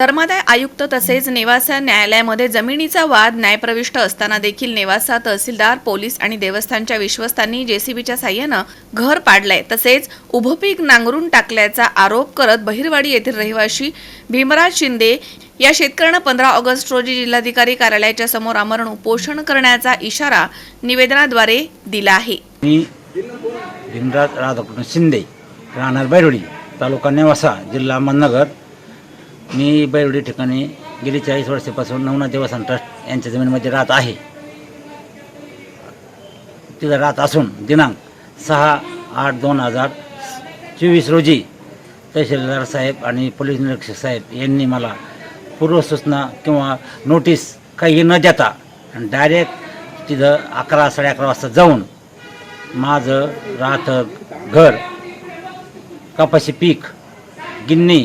धर्मादाय आयुक्त तसेच नेवासा न्यायालयामध्ये जमिनीचा वाद न्यायप्रविष्ट असताना देखील नेवासा तहसीलदार पोलीस आणि देवस्थानच्या विश्वस्तांनी जेसीबीच्या साह्यानं घर पाडलंय. तसेच उभं पीक नांगरून टाकल्याचा आरोप करत बहिरवाडी येथील रहिवाशी भीमराज शिंदे या शेतकऱ्यानं पंधरा ऑगस्ट रोजी जिल्हाधिकारी कार्यालयाच्या समोर आमरण उपोषण करण्याचा इशारा निवेदनाद्वारे दिला आहे. मी भीमराज राधाकृष्ण शिंदे राहणार बैरोडी तालुका नेवासा जिल्हा अहमदनगर. मी बैरुडी ठिकाणी गेली चाळीस वर्षापासून नवनाथ देवस्थान ट्रस्ट यांच्या जमिनीमध्ये राहत आहे. तिथं राहत असून दिनांक सहा आठ दोन हजार चोवीस रोजी तहसीलदार साहेब आणि पोलीस निरीक्षक साहेब यांनी मला पूर्वसूचना किंवा नोटीस काही न देता डायरेक्ट तिथं अकरा साडे अकरा वाजता जाऊन माझं राहतं घर कपाशी पीक गिन्नी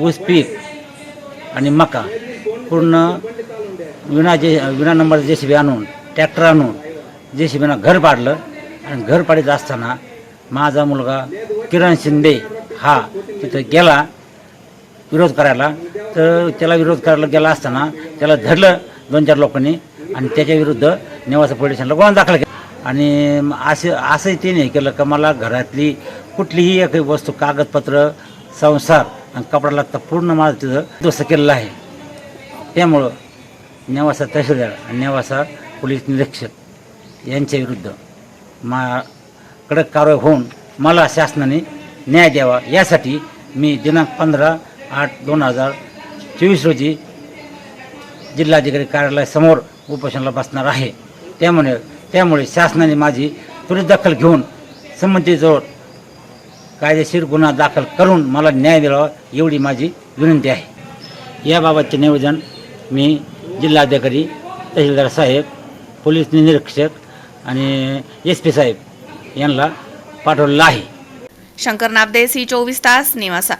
ऊस पीक आणि मका पूर्ण विना जे विना नंबर जे सी बी आणून ट्रॅक्टर आणून जे सी बीनं घर पाडलं. आणि घर पाडीत असताना माझा मुलगा किरण शिंदे हा तिथं गेला विरोध करायला. तर त्याला विरोध करायला गेला असताना त्याला धरलं दोन चार लोकांनी आणि त्याच्या विरुद्ध नेवासा पोलीस स्टेशनला गुन्हा दाखल केला. आणि असे असं असंही ते नाही केलं का मला घरातली कुठलीही एक वस्तू कागदपत्र संसार आणि कपडा लागता पूर्ण माझं तिथं दुरुस्त केलेला आहे. त्यामुळं नेवासा तहसीलदार आणि नेवासा पोलीस निरीक्षक यांच्या विरुद्ध मा कडक कारवाई होऊन मला शासनाने न्याय द्यावा. यासाठी मी दिनांक पंधरा आठ दोन हजार चोवीस रोजी जिल्हाधिकारी कार्यालयासमोर उपोषणाला बसणार आहे. त्यामुळे त्यामुळे शासनाने माझी त्वरित दखल घेऊन संबंधितजवळ कायदेशीर गुन्हा दाखल करून मला न्याय द्यावा एवढी माझी विनंती आहे. याबाबतचे नियोजन मी जिल्हाधिकारी तहसीलदार साहेब पोलीस निरीक्षक आणि एस पी साहेब यांना पाठवलेलं आहे. शंकर नाबदे सी चोवीस तास निवासा.